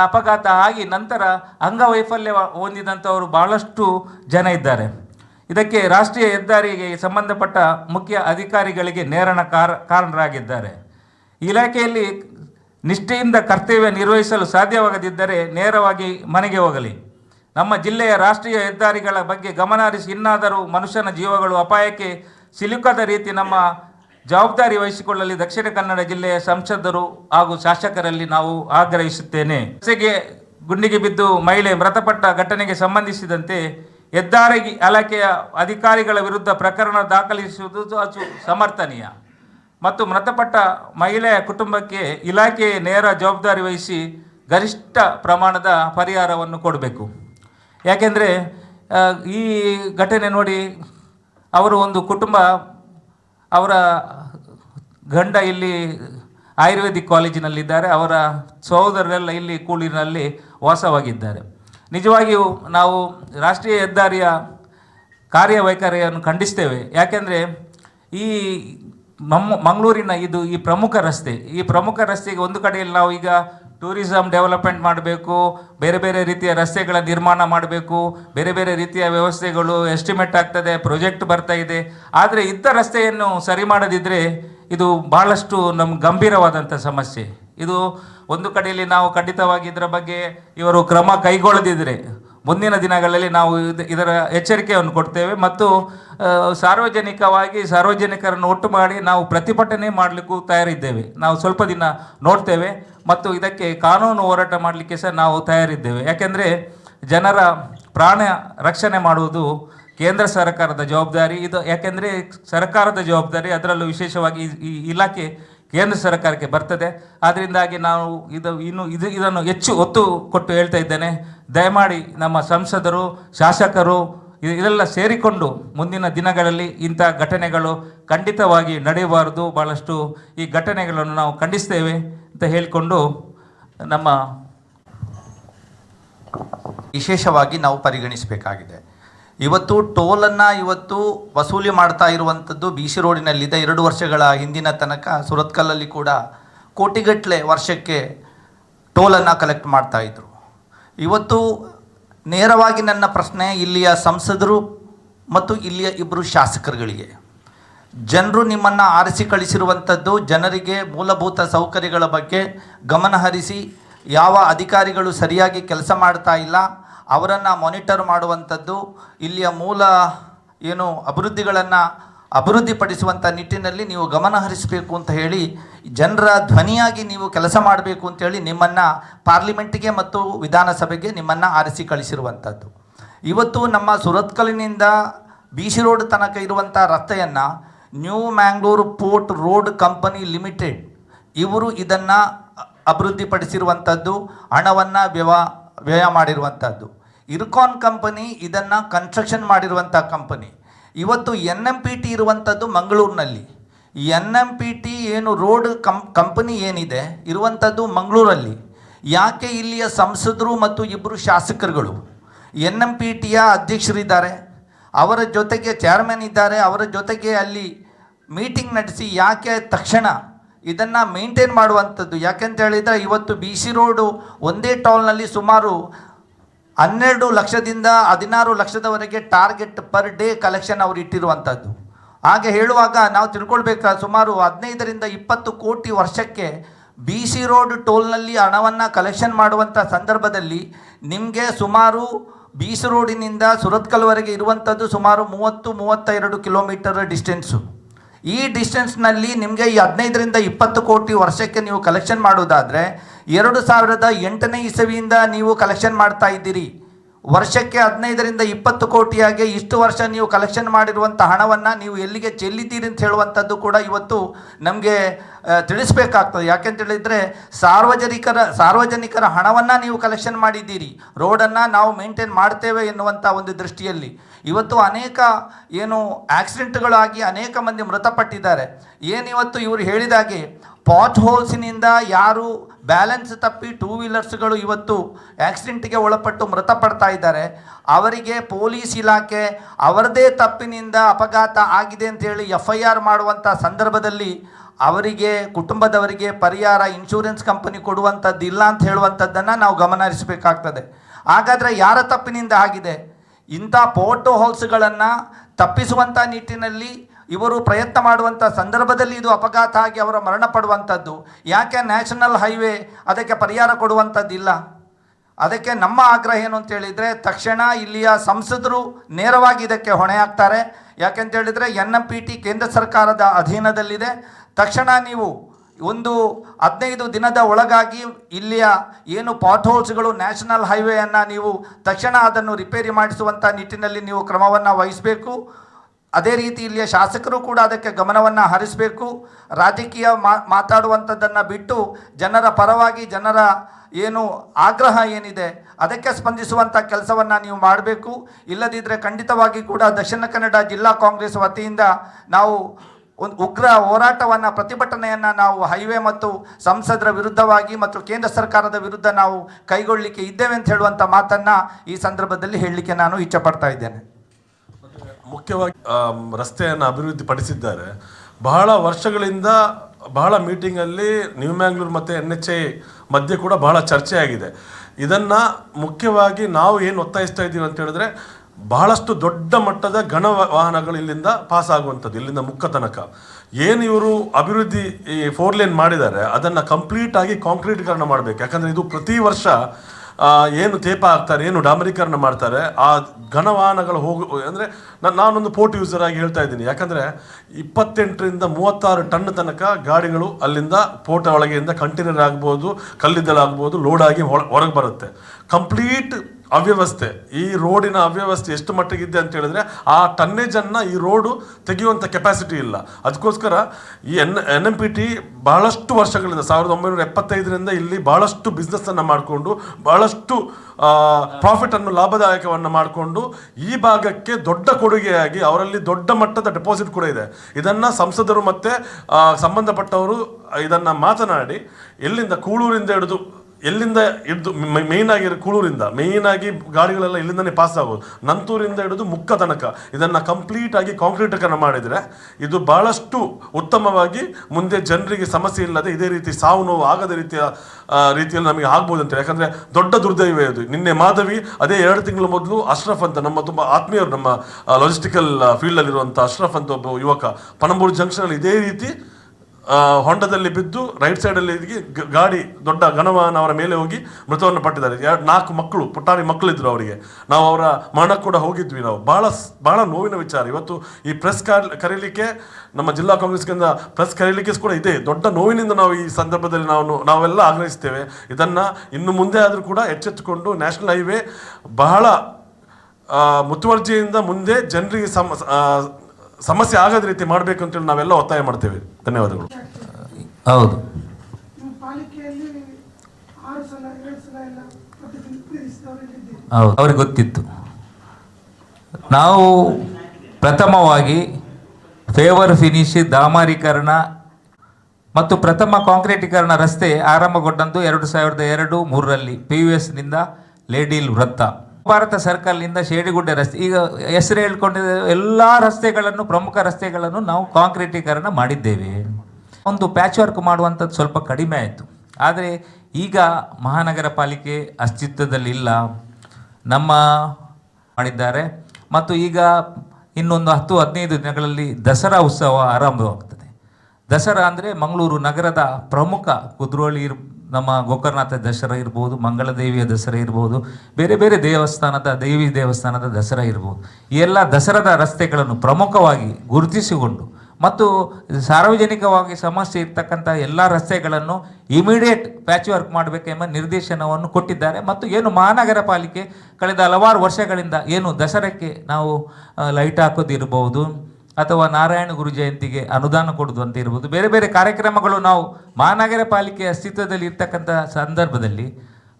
ಅಪಘಾತ ಆಗಿ ನಂತರ ಅಂಗವೈಫಲ್ಯ ಹೊಂದಿದಂಥವರು ಭಾಳಷ್ಟು ಜನ ಇದ್ದಾರೆ. ಇದಕ್ಕೆ ರಾಷ್ಟ್ರೀಯ ಹೆದ್ದಾರಿಗೆ ಸಂಬಂಧಪಟ್ಟ ಮುಖ್ಯ ಅಧಿಕಾರಿಗಳಿಗೆ ನೇರಣ ಕಾರ, ಕಾರಣರಾಗಿದ್ದಾರೆ. ಇಲಾಖೆಯಲ್ಲಿ ನಿಷ್ಠೆಯಿಂದ ಕರ್ತವ್ಯ ನಿರ್ವಹಿಸಲು ಸಾಧ್ಯವಾಗದಿದ್ದರೆ ನೇರವಾಗಿ ಮನೆಗೆ ಹೋಗಲಿ. ನಮ್ಮ ಜಿಲ್ಲೆಯ ರಾಷ್ಟ್ರೀಯ ಹೆದ್ದಾರಿಗಳ ಬಗ್ಗೆ ಗಮನಹರಿಸಿ ಇನ್ನಾದರೂ ಮನುಷ್ಯನ ಜೀವಗಳು ಅಪಾಯಕ್ಕೆ ಸಿಲುಕದ ರೀತಿ ನಮ್ಮ ಜವಾಬ್ದಾರಿ ವಹಿಸಿಕೊಳ್ಳಲಿ. ದಕ್ಷಿಣ ಕನ್ನಡ ಜಿಲ್ಲೆಯ ಸಂಸದರು ಹಾಗೂ ಶಾಸಕರಲ್ಲಿ ನಾವು ಆಗ್ರಹಿಸುತ್ತೇನೆ. ರಸ್ತೆಗೆ ಗುಂಡಿಗೆ ಬಿದ್ದು ಮಹಿಳೆ ಮೃತಪಟ್ಟ ಘಟನೆಗೆ ಸಂಬಂಧಿಸಿದಂತೆ ಹೆದ್ದಾರಿ ಇಲಾಖೆಯ ಅಧಿಕಾರಿಗಳ ವಿರುದ್ಧ ಪ್ರಕರಣ ದಾಖಲಿಸುವುದು ಸಮರ್ಥನೀಯ. ಮತ್ತು ಮೃತಪಟ್ಟ ಮಹಿಳೆಯ ಕುಟುಂಬಕ್ಕೆ ಇಲಾಖೆ ನೇರ ಜವಾಬ್ದಾರಿ ವಹಿಸಿ ಗರಿಷ್ಠ ಪ್ರಮಾಣದ ಪರಿಹಾರವನ್ನು ಕೊಡಬೇಕು. ಯಾಕೆಂದರೆ ಈ ಘಟನೆ ನೋಡಿ ಅವರು ಒಂದು ಕುಟುಂಬ, ಅವರ ಗಂಡ ಇಲ್ಲಿ ಆಯುರ್ವೇದಿಕ್ ಕಾಲೇಜಿನಲ್ಲಿದ್ದಾರೆ, ಅವರ ಸಹೋದರರೆಲ್ಲ ಇಲ್ಲಿ ಕೂಳಿನಲ್ಲಿ ವಾಸವಾಗಿದ್ದಾರೆ. ನಿಜವಾಗಿಯೂ ನಾವು ರಾಷ್ಟ್ರೀಯ ಹೆದ್ದಾರಿಯ ಕಾರ್ಯವೈಖರಿಯನ್ನು ಖಂಡಿಸ್ತೇವೆ. ಯಾಕೆಂದರೆ, ಈ ಮಮ್ಮ ಮಂಗಳೂರಿನ ಇದು ಈ ಪ್ರಮುಖ ರಸ್ತೆ. ಈ ಪ್ರಮುಖ ರಸ್ತೆಗೆ ಒಂದು ಕಡೆಯಲ್ಲಿ ನಾವು ಈಗ ಟೂರಿಸಂ ಡೆವಲಪ್ಮೆಂಟ್ ಮಾಡಬೇಕು, ಬೇರೆ ಬೇರೆ ರೀತಿಯ ರಸ್ತೆಗಳ ನಿರ್ಮಾಣ ಮಾಡಬೇಕು, ಬೇರೆ ಬೇರೆ ರೀತಿಯ ವ್ಯವಸ್ಥೆಗಳು ಎಸ್ಟಿಮೇಟ್ ಆಗ್ತದೆ ಪ್ರೊಜೆಕ್ಟ್ ಬರ್ತಾ ಇದೆ. ಆದರೆ ಇದ್ದ ರಸ್ತೆಯನ್ನು ಸರಿ ಮಾಡದಿದ್ದರೆ ಇದು ಬಹಳಷ್ಟು ನಮ್ಮ ಗಂಭೀರವಾದಂಥ ಸಮಸ್ಯೆ. ಇದು ಒಂದು ಕಡೆಯಲ್ಲಿ ನಾವು ಖಂಡಿತವಾಗಿ ಇದರ ಬಗ್ಗೆ ಇವರು ಕ್ರಮ ಕೈಗೊಳ್ಳದಿದ್ದರೆ ಮುಂದಿನ ದಿನಗಳಲ್ಲಿ ನಾವು ಇದ್- ಇದರ ಎಚ್ಚರಿಕೆಯನ್ನು ಕೊಡ್ತೇವೆ ಮತ್ತು ಸಾರ್ವಜನಿಕವಾಗಿ ಸಾರ್ವಜನಿಕರನ್ನು ಒಟ್ಟು ಮಾಡಿ ನಾವು ಪ್ರತಿಭಟನೆ ಮಾಡಲಿಕ್ಕೂ ತಯಾರಿದ್ದೇವೆ. ನಾವು ಸ್ವಲ್ಪ ದಿನ ನೋಡ್ತೇವೆ ಮತ್ತು ಇದಕ್ಕೆ ಕಾನೂನು ಹೋರಾಟ ಮಾಡಲಿಕ್ಕೆ ಸಹ ನಾವು ತಯಾರಿದ್ದೇವೆ. ಯಾಕೆಂದರೆ ಜನರ ಪ್ರಾಣ ರಕ್ಷಣೆ ಮಾಡುವುದು ಕೇಂದ್ರ ಸರ್ಕಾರದ ಜವಾಬ್ದಾರಿ. ಇದು ಯಾಕೆಂದರೆ ಸರ್ಕಾರದ ಜವಾಬ್ದಾರಿ, ಅದರಲ್ಲೂ ವಿಶೇಷವಾಗಿ ಈ ಇಲಾಖೆ ಕೇಂದ್ರ ಸರ್ಕಾರಕ್ಕೆ ಬರ್ತದೆ. ಆದ್ದರಿಂದಾಗಿ ನಾವು ಇದು ಇನ್ನು ಇದು ಇದನ್ನು ಹೆಚ್ಚು ಒತ್ತು ಕೊಟ್ಟು ಹೇಳ್ತಾ ಇದ್ದೇನೆ. ದಯಮಾಡಿ ನಮ್ಮ ಸಂಸದರು, ಶಾಸಕರು ಇದೆಲ್ಲ ಸೇರಿಕೊಂಡು ಮುಂದಿನ ದಿನಗಳಲ್ಲಿ ಇಂಥ ಘಟನೆಗಳು ಖಂಡಿತವಾಗಿ ನಡೆಯಬಾರದು. ಭಾಳಷ್ಟು ಈ ಘಟನೆಗಳನ್ನು ನಾವು ಖಂಡಿಸ್ತೇವೆ ಅಂತ ಹೇಳಿಕೊಂಡು ನಮ್ಮ ವಿಶೇಷವಾಗಿ ನಾವು ಪರಿಗಣಿಸಬೇಕಾಗಿದೆ. ಇವತ್ತು ಟೋಲನ್ನು ಇವತ್ತು ವಸೂಲಿ ಮಾಡ್ತಾ ಇರುವಂಥದ್ದು ಬಿ ಸಿ ರೋಡಿನಲ್ಲಿದೆ. ಎರಡು ವರ್ಷಗಳ ಹಿಂದಿನ ತನಕ ಸುರತ್ಕಲ್ಲಲ್ಲಿ ಕೂಡ ಕೋಟಿಗಟ್ಟಲೆ ವರ್ಷಕ್ಕೆ ಟೋಲನ್ನು ಕಲೆಕ್ಟ್ ಮಾಡ್ತಾ ಇದ್ದರು ಇವತ್ತು ನೇರವಾಗಿ ನನ್ನ ಪ್ರಶ್ನೆ, ಇಲ್ಲಿಯ ಸಂಸದರು ಮತ್ತು ಇಲ್ಲಿಯ ಇಬ್ಬರು ಶಾಸಕರುಗಳಿಗೆ. ಜನರು ನಿಮ್ಮನ್ನು ಆರಿಸಿ ಕಳಿಸಿರುವಂಥದ್ದು ಜನರಿಗೆ ಮೂಲಭೂತ ಸೌಕರ್ಯಗಳ ಬಗ್ಗೆ ಗಮನ ಹರಿಸಿ ಯಾವ ಅಧಿಕಾರಿಗಳು ಸರಿಯಾಗಿ ಕೆಲಸ ಮಾಡ್ತಾ ಇಲ್ಲ ಅವರನ್ನು ಮಾನಿಟರ್ ಮಾಡುವಂಥದ್ದು, ಇಲ್ಲಿಯ ಮೂಲ ಏನು ಅಭಿವೃದ್ಧಿಗಳನ್ನು ಅಭಿವೃದ್ಧಿಪಡಿಸುವಂಥ ನಿಟ್ಟಿನಲ್ಲಿ ನೀವು ಗಮನ ಹರಿಸಬೇಕು ಅಂತ ಹೇಳಿ, ಜನರ ಧ್ವನಿಯಾಗಿ ನೀವು ಕೆಲಸ ಮಾಡಬೇಕು ಅಂತೇಳಿ ನಿಮ್ಮನ್ನು ಪಾರ್ಲಿಮೆಂಟಿಗೆ ಮತ್ತು ವಿಧಾನಸಭೆಗೆ ನಿಮ್ಮನ್ನು ಆರಿಸಿ ಕಳಿಸಿರುವಂಥದ್ದು. ಇವತ್ತು ನಮ್ಮ ಸುರತ್ಕಲಿನಿಂದ ಬಿ ಸಿ ರೋಡ್ ತನಕ ಇರುವಂಥ ರಸ್ತೆಯನ್ನು new Mangalore port road company limited ಇವರು ಇದನ್ನು ಅಭಿವೃದ್ಧಿಪಡಿಸಿರುವಂಥದ್ದು, ಹಣವನ್ನು ವ್ಯವ, ವ್ಯಯ ಮಾಡಿರುವಂಥದ್ದು. ಇರ್ಕಾನ್ ಕಂಪನಿ ಇದನ್ನು ಕನ್ಸ್ಟ್ರಕ್ಷನ್ ಮಾಡಿರುವಂಥ ಕಂಪನಿ ಇವತ್ತು ಎನ್ ಎಂ ಪಿ ಟಿ ಇರುವಂಥದ್ದು ಮಂಗಳೂರಿನಲ್ಲಿ. ಎನ್ ಎಂ ಪಿ ಟಿ ಏನು ರೋಡ್ ಕಂ ಕಂಪನಿ ಏನಿದೆ ಇರುವಂಥದ್ದು ಮಂಗಳೂರಲ್ಲಿ. ಯಾಕೆ ಇಲ್ಲಿಯ ಸಂಸದರು ಮತ್ತು ಇಬ್ಬರು ಶಾಸಕರುಗಳು? ಎನ್ ಎಂ ಪಿ ಟಿಯ ಅಧ್ಯಕ್ಷರಿದ್ದಾರೆ. ಅವರ ಜೊತೆಗೆ ಚೇರ್ಮನ್ ಇದ್ದಾರೆ. ಅವರ ಜೊತೆಗೆ ಅಲ್ಲಿ ಮೀಟಿಂಗ್ ನಡೆಸಿ ಯಾಕೆ ತಕ್ಷಣ ಇದನ್ನು ಮೇಂಟೈನ್ ಮಾಡುವಂಥದ್ದು ಯಾಕೆಂತ ಹೇಳಿದರೆ ಇವತ್ತು ಬಿ ಸಿ ರೋಡು ಒಂದೇ ಟೋಲ್ನಲ್ಲಿ ಸುಮಾರು ಹನ್ನೆರಡು ಲಕ್ಷದಿಂದ ಹದಿನಾರು ಲಕ್ಷದವರೆಗೆ ಟಾರ್ಗೆಟ್ ಪರ್ ಡೇ ಕಲೆಕ್ಷನ್ ಅವರು ಇಟ್ಟಿರುವಂಥದ್ದು. ಹಾಗೆ ಹೇಳುವಾಗ ನಾವು ತಿಳ್ಕೊಳ್ಬೇಕಾ, ಸುಮಾರು ಹದಿನೈದರಿಂದ ಇಪ್ಪತ್ತು ಕೋಟಿ ವರ್ಷಕ್ಕೆ ಬಿ ಸಿ ರೋಡ್ ಟೋಲ್ನಲ್ಲಿ ಹಣವನ್ನು ಕಲೆಕ್ಷನ್ ಮಾಡುವಂಥ ಸಂದರ್ಭದಲ್ಲಿ ನಿಮಗೆ ಸುಮಾರು ಬಿ ಸಿ ರೋಡಿನಿಂದ ಸುರತ್ಕಲ್ವರೆಗೆ ಇರುವಂಥದ್ದು ಸುಮಾರು ಮೂವತ್ತು, ಮೂವತ್ತೆರಡು ಕಿಲೋಮೀಟರ್ ಡಿಸ್ಟೆನ್ಸು. ಈ ಡಿಸ್ಟೆನ್ಸ್ನಲ್ಲಿ ನಿಮಗೆ ಈ ಹದಿನೈದರಿಂದ ಇಪ್ಪತ್ತು ಕೋಟಿ ವರ್ಷಕ್ಕೆ ನೀವು ಕಲೆಕ್ಷನ್ ಮಾಡೋದಾದರೆ ಎರಡು ಸಾವಿರದ ಎಂಟನೇ ಇಸವಿಯಿಂದ ನೀವು ಕಲೆಕ್ಷನ್ ಮಾಡ್ತಾ ಇದ್ದೀರಿ. ವರ್ಷಕ್ಕೆ ಹದಿನೈದರಿಂದ ಇಪ್ಪತ್ತು ಕೋಟಿಯಾಗಿ ಇಷ್ಟು ವರ್ಷ ನೀವು ಕಲೆಕ್ಷನ್ ಮಾಡಿರುವಂಥ ಹಣವನ್ನು ನೀವು ಎಲ್ಲಿಗೆ ಚೆಲ್ಲಿದ್ದೀರಿ ಅಂತ ಹೇಳುವಂಥದ್ದು ಕೂಡ ಇವತ್ತು ನಮಗೆ ತಿಳಿಸ್ಬೇಕಾಗ್ತದೆ. ಯಾಕೆಂತ ಹೇಳಿದರೆ ಸಾರ್ವಜನಿಕರ ಸಾರ್ವಜನಿಕರ ಹಣವನ್ನು ನೀವು ಕಲೆಕ್ಷನ್ ಮಾಡಿದ್ದೀರಿ. ರೋಡನ್ನು ನಾವು ಮೇಂಟೈನ್ ಮಾಡ್ತೇವೆ ಎನ್ನುವಂಥ ಒಂದು ದೃಷ್ಟಿಯಲ್ಲಿ. ಇವತ್ತು ಅನೇಕ ಏನು ಆಕ್ಸಿಡೆಂಟ್ಗಳಾಗಿ ಅನೇಕ ಮಂದಿ ಮೃತಪಟ್ಟಿದ್ದಾರೆ. ಏನಿವತ್ತು ಇವರು ಹೇಳಿದಾಗೆ ಪಾಟ್ ಹೋಲ್ಸಿನಿಂದ ಯಾರು ಬ್ಯಾಲೆನ್ಸ್ ತಪ್ಪಿ ಟೂ ವೀಲರ್ಸ್ಗಳು ಇವತ್ತು ಆಕ್ಸಿಡೆಂಟ್ಗೆ ಒಳಪಟ್ಟು ಮೃತಪಡ್ತಾ ಇದ್ದಾರೆ. ಅವರಿಗೆ ಪೊಲೀಸ್ ಇಲಾಖೆ ಅವರದೇ ತಪ್ಪಿನಿಂದ ಅಪಘಾತ ಆಗಿದೆ ಅಂತೇಳಿ ಎಫ್ ಐ ಆರ್ ಮಾಡುವಂಥ ಸಂದರ್ಭದಲ್ಲಿ ಅವರಿಗೆ, ಕುಟುಂಬದವರಿಗೆ ಪರಿಹಾರ ಇನ್ಶೂರೆನ್ಸ್ ಕಂಪನಿ ಕೊಡುವಂಥದ್ದು ಇಲ್ಲ ಅಂತ ಹೇಳುವಂಥದ್ದನ್ನು ನಾವು ಗಮನ ಹರಿಸಬೇಕಾಗ್ತದೆ ಹಾಗಾದರೆ ಯಾರ ತಪ್ಪಿನಿಂದ ಆಗಿದೆ? ಇಂಥ ಪೋಟೋ ಹೋಲ್ಸ್ಗಳನ್ನು ತಪ್ಪಿಸುವಂಥ ನಿಟ್ಟಿನಲ್ಲಿ ಇವರು ಪ್ರಯತ್ನ ಮಾಡುವಂಥ ಸಂದರ್ಭದಲ್ಲಿ ಇದು ಅಪಘಾತ ಆಗಿ ಅವರ ಮರಣ ಪಡುವಂಥದ್ದು. ಯಾಕೆ ನ್ಯಾಷನಲ್ ಹೈವೇ ಅದಕ್ಕೆ ಪರಿಹಾರ ಕೊಡುವಂಥದ್ದಿಲ್ಲ ಅದಕ್ಕೆ ನಮ್ಮ ಆಗ್ರಹ ಏನು ಅಂತೇಳಿದರೆ ತಕ್ಷಣ ಇಲ್ಲಿಯ ಸಂಸದರು ನೇರವಾಗಿ ಇದಕ್ಕೆ ಹೊಣೆ ಹಾಕ್ತಾರೆ ಯಾಕೆಂತೇಳಿದರೆ ಎನ್ ಎಂ ಪಿ ಟಿ ಕೇಂದ್ರ ಸರ್ಕಾರದ ಅಧೀನದಲ್ಲಿದೆ. ತಕ್ಷಣ ನೀವು ಒಂದು ಹದಿನೈದು ದಿನದ ಒಳಗಾಗಿ ಇಲ್ಲಿಯ ಏನು ಪಾಟ್ ಹೋಲ್ಸ್ಗಳು ನ್ಯಾಷನಲ್ ಹೈವೇಯನ್ನು ನೀವು ತಕ್ಷಣ ಅದನ್ನು ರಿಪೇರಿ ಮಾಡಿಸುವಂಥ ನಿಟ್ಟಿನಲ್ಲಿ ನೀವು ಕ್ರಮವನ್ನು ವಹಿಸಬೇಕು. ಅದೇ ರೀತಿ ಇಲ್ಲಿಯ ಶಾಸಕರು ಕೂಡ ಅದಕ್ಕೆ ಗಮನವನ್ನು ಹರಿಸಬೇಕು. ರಾಜಕೀಯ ಮಾತಾಡುವಂಥದ್ದನ್ನು ಬಿಟ್ಟು ಜನರ ಪರವಾಗಿ ಜನರ ಏನು ಆಗ್ರಹ ಏನಿದೆ ಅದಕ್ಕೆ ಸ್ಪಂದಿಸುವಂಥ ಕೆಲಸವನ್ನು ನೀವು ಮಾಡಬೇಕು. ಇಲ್ಲದಿದ್ದರೆ ಖಂಡಿತವಾಗಿ ಕೂಡ ದಕ್ಷಿಣ ಕನ್ನಡ ಜಿಲ್ಲಾ ಕಾಂಗ್ರೆಸ್ ವತಿಯಿಂದ ನಾವು ಒಂದು ಉಗ್ರ ಹೋರಾಟವನ್ನು, ಪ್ರತಿಭಟನೆಯನ್ನು ನಾವು ಹೈವೇ ಮತ್ತು ಸಂಸದರ ವಿರುದ್ಧವಾಗಿ ಮತ್ತು ಕೇಂದ್ರ ಸರ್ಕಾರದ ವಿರುದ್ಧ ನಾವು ಕೈಗೊಳ್ಳಲಿಕ್ಕೆ ಇದ್ದೇವೆ ಅಂತ ಹೇಳುವಂಥ ಮಾತನ್ನು ಈ ಸಂದರ್ಭದಲ್ಲಿ ಹೇಳಲಿಕ್ಕೆ ನಾನು ಇಚ್ಛಪಡ್ತಾ ಇದ್ದೇನೆ. ಮುಖ್ಯವಾಗಿ ರಸ್ತೆಯನ್ನು ಅಭಿವೃದ್ಧಿ ಪಡಿಸಿದ್ದಾರೆ. ಬಹಳ ವರ್ಷಗಳಿಂದ ಬಹಳ ಮೀಟಿಂಗಲ್ಲಿ ನ್ಯೂ ಮ್ಯಾಂಗ್ಳೂರು ಮತ್ತು ಎನ್ ಎಚ್ ಐ ಮಧ್ಯೆ ಕೂಡ ಬಹಳ ಚರ್ಚೆ ಆಗಿದೆ ಇದನ್ನು ಮುಖ್ಯವಾಗಿ ನಾವು ಏನು ಒತ್ತಾಯಿಸ್ತಾ ಇದ್ದೀವಿ ಅಂತ ಹೇಳಿದ್ರೆ ಬಹಳಷ್ಟು ದೊಡ್ಡ ಮಟ್ಟದ ಘನ ವಾಹನಗಳು ಇಲ್ಲಿಂದ ಪಾಸ್ ಆಗುವಂಥದ್ದು ಇಲ್ಲಿಂದ ಮುಕ್ಕ ತನಕ. ಏನು ಇವರು ಅಭಿವೃದ್ಧಿ ಈ ಫೋರ್ ಲೇನ್ ಮಾಡಿದ್ದಾರೆ ಅದನ್ನು ಕಂಪ್ಲೀಟ್ ಆಗಿ ಕಾಂಕ್ರೀಟ್ಕರಣ ಮಾಡಬೇಕು. ಯಾಕಂದರೆ ಇದು ಪ್ರತಿ ವರ್ಷ ಏನು ತೇಪ ಹಾಕ್ತಾರೆ, ಏನು ಡಾಮರೀಕರಣ ಮಾಡ್ತಾರೆ, ಆ ಘನ ವಾಹನಗಳು ಹೋಗು, ಅಂದರೆ ನಾನೊಂದು ಪೋರ್ಟ್ ಯೂಸರ್ ಆಗಿ ಹೇಳ್ತಾ ಇದ್ದೀನಿ. ಯಾಕಂದರೆ ಇಪ್ಪತ್ತೆಂಟರಿಂದ ಮೂವತ್ತಾರು ಟನ್ ತನಕ ಗಾಡಿಗಳು ಅಲ್ಲಿಂದ ಪೋರ್ಟ್ ಒಳಗೆಯಿಂದ ಕಂಟೈನರ್ ಆಗ್ಬೋದು, ಕಲ್ಲಿದ್ದಲಾಗ್ಬೋದು ಲೋಡ್ ಆಗಿ ಹೊರಗೆ ಬರುತ್ತೆ. ಕಂಪ್ಲೀಟ್ ಅವ್ಯವಸ್ಥೆ. ಈ ರೋಡಿನ ಅವ್ಯವಸ್ಥೆ ಎಷ್ಟು ಮಟ್ಟಿಗಿದೆ ಅಂತ ಹೇಳಿದ್ರೆ ಆ ಟನ್ನೇಜನ್ನು ಈ ರೋಡು ತೆಗೆಯುವಂಥ ಕೆಪಾಸಿಟಿ ಇಲ್ಲ. ಅದಕ್ಕೋಸ್ಕರ ಈ N N M P T ಬಹಳಷ್ಟು ವರ್ಷಗಳಿಂದ, ಸಾವಿರದ ಒಂಬೈನೂರ ಎಪ್ಪತ್ತೈದರಿಂದ ಇಲ್ಲಿ ಬಹಳಷ್ಟು ಬಿಸ್ನೆಸ್ಸನ್ನು ಮಾಡಿಕೊಂಡು, ಬಹಳಷ್ಟು ಪ್ರಾಫಿಟನ್ನು ಲಾಭದಾಯಕವನ್ನು ಮಾಡಿಕೊಂಡು, ಈ ಭಾಗಕ್ಕೆ ದೊಡ್ಡ ಕೊಡುಗೆಯಾಗಿ ಅವರಲ್ಲಿ ದೊಡ್ಡ ಮಟ್ಟದ ಡೆಪಾಸಿಟ್ ಕೂಡ ಇದೆ. ಇದನ್ನು ಸಂಸದರು ಮತ್ತು ಸಂಬಂಧಪಟ್ಟವರು ಇದನ್ನು ಮಾತನಾಡಿ, ಎಲ್ಲಿಂದ ಕೂಳೂರಿಂದ ಹಿಡಿದು ಎಲ್ಲಿಂದ ಇದ್ದು ಮೇಯ್ನ್ ಆಗಿ ಕೂಳೂರಿಂದ ಆಗಿ ಗಾಡಿಗಳೆಲ್ಲ ಇಲ್ಲಿಂದನೇ ಪಾಸ್ ಆಗೋದು. ನಂತೂರಿಂದ ಹಿಡಿದು ಮುಕ್ಕ ತನಕ ಇದನ್ನು ಕಂಪ್ಲೀಟ್ ಆಗಿ ಕಾಂಕ್ರೀಟೀಕರಣ ಮಾಡಿದರೆ ಇದು ಬಹಳಷ್ಟು ಉತ್ತಮವಾಗಿ ಮುಂದೆ ಜನರಿಗೆ ಸಮಸ್ಯೆ ಇಲ್ಲದೆ ಇದೇ ರೀತಿ ಸಾವು ನೋವು ಆಗದ ರೀತಿಯ ರೀತಿಯಲ್ಲಿ ನಮಗೆ ಆಗ್ಬೋದು ಅಂತ ಯಾಕಂದರೆ ದೊಡ್ಡ ದುರ್ದೈವ ಇದು ನಿನ್ನೆ ಮಾಧವಿ ಅದೇ ಎರಡು ತಿಂಗಳ ಮೊದಲು ಅಶ್ರಫ್ ಅಂತ ನಮ್ಮ ತುಂಬ ಆತ್ಮೀಯರು ನಮ್ಮ ಲಾಜಿಸ್ಟಿಕಲ್ ಫೀಲ್ಡಲ್ಲಿರುವಂಥ ಅಶ್ರಫ್ ಅಂತ ಒಬ್ಬ ಯುವಕ, ಪಣಂಬೂರು ಜಂಕ್ಷನಲ್ಲಿ ಇದೇ ರೀತಿ ಹೊಂಡದಲ್ಲಿ ಬಿದ್ದು ರೈಟ್ ಸೈಡಲ್ಲಿ ಗಾಡಿ ದೊಡ್ಡ ಘನವಾಹನ ಅವರ ಮೇಲೆ ಹೋಗಿ ಮೃತವನ್ನು ಪಟ್ಟಿದ್ದಾರೆ. ಎರಡು ನಾಲ್ಕು ಮಕ್ಕಳು ಪುಟ್ಟಾಣಿ ಮಕ್ಕಳಿದ್ರು ಅವರಿಗೆ. ನಾವು ಅವರ ಮರಣ ಕೂಡ ಹೋಗಿದ್ವಿ ನಾವು. ಭಾಳ ಭಾಳ ನೋವಿನ ವಿಚಾರ. ಇವತ್ತು ಈ ಪ್ರೆಸ್ ಕರೀಲಿಕ್ಕೆ, ನಮ್ಮ ಜಿಲ್ಲಾ ಕಾಂಗ್ರೆಸ್ಗಿಂತ ಪ್ರೆಸ್ ಕರೀಲಿಕ್ಕೆ ಕೂಡ ಇದೆ. ದೊಡ್ಡ ನೋವಿನಿಂದ ನಾವು ಈ ಸಂದರ್ಭದಲ್ಲಿ ನಾವು, ನಾವೆಲ್ಲ ಆಗ್ರಹಿಸ್ತೇವೆ. ಇದನ್ನು ಇನ್ನು ಮುಂದೆ ಆದರೂ ಕೂಡ ಎಚ್ಚೆತ್ತುಕೊಂಡು ನ್ಯಾಷನಲ್ ಹೈವೇ ಬಹಳ ಮುತುವರ್ಜಿಯಿಂದ ಮುಂದೆ ಜನರಿಗೆ ಸಮ ಸಮಸ್ಯೆ ಆಗದ ರೀತಿ ಮಾಡಬೇಕು ಅಂತೇಳಿ ನಾವೆಲ್ಲ ಒತ್ತಾಯ ಮಾಡ್ತೇವೆ. ಧನ್ಯವಾದಗಳು. ಹೌದು. ಹೌದು ಅವ್ರಿಗೆ ಗೊತ್ತಿತ್ತು. ನಾವು ಪ್ರಥಮವಾಗಿ ಫೇವರ್ ಫಿನಿಶ್ ದಾಮಾರೀಕರಣ ಮತ್ತು ಪ್ರಥಮ ಕಾಂಕ್ರೀಟೀಕರಣ ರಸ್ತೆ ಆರಂಭಗೊಂಡಂದು ಎರಡು ಸಾವಿರದ ಎರಡು ಮೂರರಲ್ಲಿ ಪಿ ಯು ಎಸ್ನಿಂದ ಲೇಡಿಲ್ ವೃತ್ತ. ಭಾರತ ಸರ್ಕಲ್ನಿಂದ ಶೇಡಿಗುಡ್ಡೆ ರಸ್ತೆ, ಈಗ ಹೆಸರು ಹೇಳ್ಕೊಂಡಿದ್ದ ಎಲ್ಲ ರಸ್ತೆಗಳನ್ನು, ಪ್ರಮುಖ ರಸ್ತೆಗಳನ್ನು ನಾವು ಕಾಂಕ್ರೀಟೀಕರಣ ಮಾಡಿದ್ದೇವೆ. ಒಂದು ಪ್ಯಾಚ್ ವರ್ಕ್ ಮಾಡುವಂಥದ್ದು ಸ್ವಲ್ಪ ಕಡಿಮೆ ಆಯಿತು. ಆದರೆ ಈಗ ಮಹಾನಗರ ಪಾಲಿಕೆ ಅಸ್ತಿತ್ವದಲ್ಲಿಲ್ಲ. ನಮ್ಮ ಮಾಡಿದ್ದಾರೆ. ಮತ್ತು ಈಗ ಇನ್ನೊಂದು ಹತ್ತು, ಹದಿನೈದು ದಿನಗಳಲ್ಲಿ ದಸರಾ ಉತ್ಸವ ಆರಂಭವಾಗ್ತದೆ. ದಸರಾ ಅಂದರೆ ಮಂಗಳೂರು ನಗರದ ಪ್ರಮುಖ ಕುದ್ರೋಳಿ ನಮ್ಮ ಗೋಕರ್ನಾಥ ದಸರಾ ಇರ್ಬೋದು, ಮಂಗಳದೇವಿಯ ದಸರಾ ಇರ್ಬೋದು, ಬೇರೆ ಬೇರೆ ದೇವಸ್ಥಾನದ, ದೇವಿ ದೇವಸ್ಥಾನದ ದಸರಾ ಇರ್ಬೋದು. ಎಲ್ಲ ದಸರಾದ ರಸ್ತೆಗಳನ್ನು ಪ್ರಮುಖವಾಗಿ ಗುರುತಿಸಿಕೊಂಡು ಮತ್ತು ಸಾರ್ವಜನಿಕವಾಗಿ ಸಮಸ್ಯೆ ಇರ್ತಕ್ಕಂಥ ಎಲ್ಲ ರಸ್ತೆಗಳನ್ನು ಇಮಿಡಿಯೇಟ್ ಪ್ಯಾಚ್ ವರ್ಕ್ ಮಾಡಬೇಕೆಂಬ ನಿರ್ದೇಶನವನ್ನು ಕೊಟ್ಟಿದ್ದಾರೆ. ಮತ್ತು ಏನು ಮಹಾನಗರ ಪಾಲಿಕೆ ಕಳೆದ ಹಲವಾರು ವರ್ಷಗಳಿಂದ ಏನು ದಸರಕ್ಕೆ ನಾವು ಲೈಟ್ ಹಾಕೋದಿರ್ಬೋದು ಅಥವಾ ನಾರಾಯಣ ಗುರು ಜಯಂತಿಗೆ ಅನುದಾನ ಕೊಡೋದು ಅಂತ ಇರ್ಬೋದು. ಬೇರೆ ಬೇರೆ ಕಾರ್ಯಕ್ರಮಗಳು ನಾವು ಮಹಾನಗರ ಪಾಲಿಕೆ ಅಸ್ತಿತ್ವದಲ್ಲಿ ಇರ್ತಕ್ಕಂಥ ಸಂದರ್ಭದಲ್ಲಿ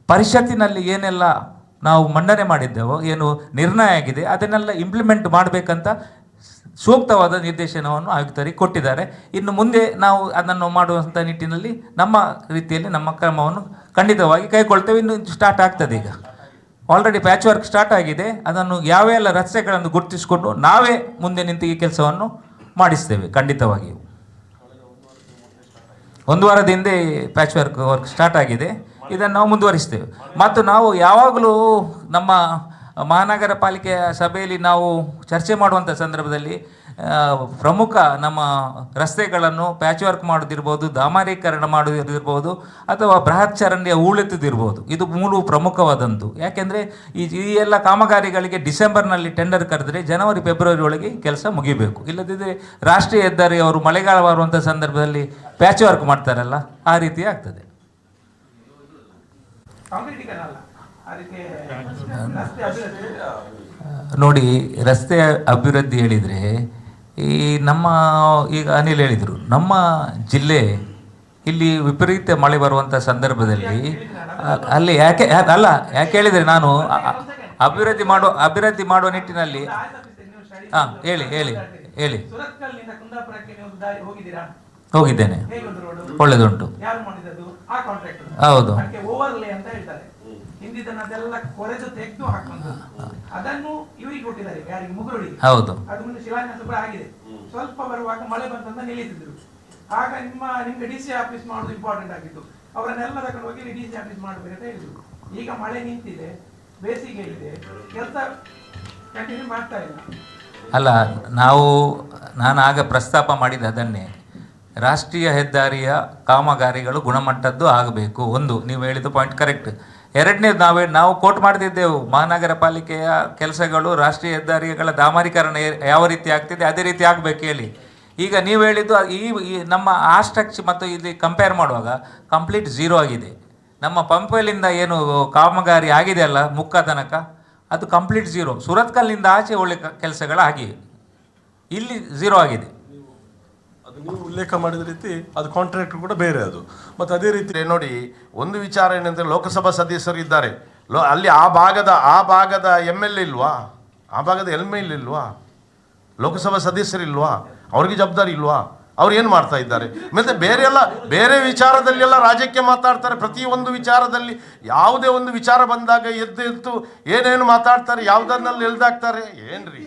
ಪರಿಷತ್ತಿನಲ್ಲಿ ಏನೆಲ್ಲ ನಾವು ಮಂಡನೆ ಮಾಡಿದ್ದೆವೋ, ಏನು ನಿರ್ಣಯ ಆಗಿದೆ, ಅದನ್ನೆಲ್ಲ ಇಂಪ್ಲಿಮೆಂಟ್ ಮಾಡಬೇಕಂತ ಸೂಕ್ತವಾದ ನಿರ್ದೇಶನವನ್ನು ಆಯುಕ್ತರಿಗೆ ಕೊಟ್ಟಿದ್ದಾರೆ. ಇನ್ನು ಮುಂದೆ ನಾವು ಅದನ್ನು ಮಾಡುವಂಥ ನಿಟ್ಟಿನಲ್ಲಿ ನಮ್ಮ ರೀತಿಯಲ್ಲಿ ನಮ್ಮ ಕ್ರಮವನ್ನು ಖಂಡಿತವಾಗಿ ಕೈಗೊಳ್ತೇವೆ. ಇನ್ನು ಸ್ಟಾರ್ಟ್ ಆಗ್ತದೆ ಈಗ. ಆಲ್ರೆಡಿ ಪ್ಯಾಚ್ ವರ್ಕ್ ಸ್ಟಾರ್ಟ್ ಆಗಿದೆ. ಅದನ್ನು ಯಾವೆಲ್ಲ ರಸ್ತೆಗಳನ್ನು ಗುರುತಿಸಿಕೊಂಡು ನಾವೇ ಮುಂದೆ ನಿಂತು ಈ ಕೆಲಸವನ್ನು ಮಾಡಿಸ್ತೇವೆ, ಖಂಡಿತವಾಗಿಯೂ. ಒಂದು ವಾರದ ಹಿಂದೆ ಪ್ಯಾಚ್ ವರ್ಕ್ ವರ್ಕ್ ಸ್ಟಾರ್ಟ್ ಆಗಿದೆ. ಇದನ್ನು ನಾವು ಮುಂದುವರಿಸ್ತೇವೆ. ಮತ್ತು ನಾವು ಯಾವಾಗಲೂ ನಮ್ಮ ಮಹಾನಗರ ಪಾಲಿಕೆಯ ಸಭೆಯಲ್ಲಿ ನಾವು ಚರ್ಚೆ ಮಾಡುವಂಥ ಸಂದರ್ಭದಲ್ಲಿ ಪ್ರಮುಖ ನಮ್ಮ ರಸ್ತೆಗಳನ್ನು ಪ್ಯಾಚ್ ವರ್ಕ್ ಮಾಡೋದಿರ್ಬೋದು ದಾಮಾರೀಕರಣ ಮಾಡೋದಿರ್ಬೋದು ಅಥವಾ ಬೃಹತ್ ಚರಂಡಿಯ ಉಳಿತದಿರ್ಬೋದು. ಇದು ಮೂರು ಪ್ರಮುಖವಾದಂತು ಯಾಕೆಂದರೆ ಈ ಈ ಎಲ್ಲ ಕಾಮಗಾರಿಗಳಿಗೆ ಡಿಸೆಂಬರ್ನಲ್ಲಿ ಟೆಂಡರ್ ಕರೆದರೆ ಜನವರಿ ಫೆಬ್ರವರಿ ಒಳಗೆ ಕೆಲಸ ಮುಗಿಬೇಕು. ಇಲ್ಲದಿದ್ದರೆ ರಾಷ್ಟ್ರೀಯ ಹೆದ್ದಾರಿ ಅವರು ಮಳೆಗಾಲ ಬರುವಂಥ ಸಂದರ್ಭದಲ್ಲಿ ಪ್ಯಾಚ್ ವರ್ಕ್ ಮಾಡ್ತಾರಲ್ಲ ಆ ರೀತಿ ಆಗ್ತದೆ. ನೋಡಿ ರಸ್ತೆ ಅಭಿವೃದ್ಧಿ ಹೇಳಿದರೆ ಈ ನಮ್ಮ ಈಗ ಅನಿಲ್ ಹೇಳಿದರು ನಮ್ಮ ಜಿಲ್ಲೆ ಇಲ್ಲಿ ವಿಪರೀತ ಮಳೆ ಬರುವಂಥ ಸಂದರ್ಭದಲ್ಲಿ ಅಲ್ಲಿ ಯಾಕೆ ಅಲ್ಲ ಯಾಕೆ ಹೇಳಿದರೆ ನಾನು ಅಭಿವೃದ್ಧಿ ಮಾಡುವ ಅಭಿವೃದ್ಧಿ ಮಾಡುವ ನಿಟ್ಟಿನಲ್ಲಿ ಹಾಂ ಹೇಳಿ ಹೇಳಿ ಹೇಳಿ. ಹೋಗಿದ್ದೇನೆ. ಒಳ್ಳೆದುಂಟು. ಹೌದು. ಹಿಂದಿದ್ದನ್ನೆಲ್ಲ ಕೊರೆದು ತೆಗೆದು ಹಾಕೊಂಡು ಅದನ್ನು ಇವರಿಗೆ ಕೊಟ್ಟಿದ್ದಾರೆ ಯಾರಿಗೆ? ಮುಗುರುಳಿಗೆ. ಹೌದು. ಅದು ಮುಂದೆ ಶಿಲಾನ್ಯಾಸ ಕೂಡ ಆಗಿದೆ. ಸ್ವಲ್ಪ ಬರುವಾಗ ಮಳೆ ಬಂತಂತ ನಿಲ್ಲಿಸಿದ್ರು. ಆಗ ನಿಮ್ಮ ನಿಮ್ಗೆ ಡಿ ಸಿ ಆಫೀಸ್ ಮಾಡೋದು ಇಂಪಾರ್ಟೆಂಟ್ ಆಗಿತ್ತು. ಅವರನ್ನೆಲ್ಲ ತಗೊಂಡು ಹೋಗಿ ಡಿ ಸಿ ಆಫೀಸ್ ಮಾಡಬೇಕಂತ ಹೇಳಿದ್ರು. ಈಗ ಮಳೆ ನಿಂತಿದೆ ಬೇಸಿಗೆ ಇದೆ ಕೆಲಸ ಕಂಟಿನ್ಯೂ ಮಾಡ್ತಾ ಇಲ್ಲ. ಅಲ್ಲ ನಾವು ನಾನು ಆಗ ಪ್ರಸ್ತಾಪ ಮಾಡಿದ ಅದನ್ನೇ. ರಾಷ್ಟ್ರೀಯ ಹೆದ್ದಾರಿಯ ಕಾಮಗಾರಿಗಳು ಗುಣಮಟ್ಟದ್ದು ಆಗಬೇಕು. ಒಂದು ನೀವು ಹೇಳಿದ ಪಾಯಿಂಟ್ ಕರೆಕ್ಟ್ ಎರಡನೇದು ನಾವೇ, ನಾವು ಕೋಟ್ ಮಾಡ್ತಿದ್ದೆವು. ಮಹಾನಗರ ಪಾಲಿಕೆಯ ಕೆಲಸಗಳು, ರಾಷ್ಟ್ರೀಯ ಹೆದ್ದಾರಿಗಳ ದಾಮರೀಕರಣ ಯಾವ ರೀತಿ ಆಗ್ತಿದೆ, ಅದೇ ರೀತಿ ಆಗಬೇಕು ಹೇಳಿ. ಈಗ ನೀವು ಹೇಳಿದ್ದು, ಈ ನಮ್ಮ ಆ ಸ್ಟ್ರಕ್ಚರ್ ಮತ್ತು ಇಲ್ಲಿ ಕಂಪೇರ್ ಮಾಡುವಾಗ ಕಂಪ್ಲೀಟ್ ಝೀರೋ ಆಗಿದೆ. ನಮ್ಮ ಪಂಪೆಲಿಂದ ಏನು ಕಾಮಗಾರಿ ಆಗಿದೆ ಅಲ್ಲ ಮುಕ್ಕ ತನಕ, ಅದು ಕಂಪ್ಲೀಟ್ ಝೀರೋ ಸುರತ್ಕಲ್ನಿಂದ ಆಚೆ ಒಳ್ಳೆ ಕೆಲಸಗಳು ಆಗಿವೆ ಇಲ್ಲಿ ಝೀರೋ ಆಗಿದೆ. ಅದು ನೀವು ಉಲ್ಲೇಖ ಮಾಡಿದ ರೀತಿ ಅದು ಕಾಂಟ್ರಾಕ್ಟ್ ಕೂಡ ಬೇರೆ ಅದು. ಮತ್ತು ಅದೇ ರೀತಿ ನೋಡಿ, ಒಂದು ವಿಚಾರ ಏನಂದರೆ ಲೋಕಸಭಾ ಸದಸ್ಯರು ಇದ್ದಾರೆ. ಲೋ, ಅಲ್ಲಿ ಆ ಭಾಗದ ಆ ಭಾಗದ ಎಂ ಎಲ್ ಇಲ್ವಾ? ಆ ಭಾಗದ ಎಲ್ ಎಲ್ ಇಲ್ವಾ? ಲೋಕಸಭಾ ಸದಸ್ಯರಿಲ್ವಾ ಅವ್ರಿಗೆ ಜವಾಬ್ದಾರಿ ಇಲ್ವಾ? ಅವ್ರು ಏನು ಮಾಡ್ತಾ ಇದ್ದಾರೆ? ಮತ್ತು ಬೇರೆ ಎಲ್ಲ, ಬೇರೆ ವಿಚಾರದಲ್ಲಿ ಎಲ್ಲ ರಾಜ್ಯಕ್ಕೆ ಮಾತಾಡ್ತಾರೆ. ಪ್ರತಿಯೊಂದು ವಿಚಾರದಲ್ಲಿ ಯಾವುದೇ ಒಂದು ವಿಚಾರ ಬಂದಾಗ ಎದ್ದು ಎದ್ದು ಏನೇನು ಮಾತಾಡ್ತಾರೆ, ಯಾವುದನ್ನೆಲ್ಲ ಎಳ್ದಾಕ್ತಾರೆ? ಏನ್ರಿ?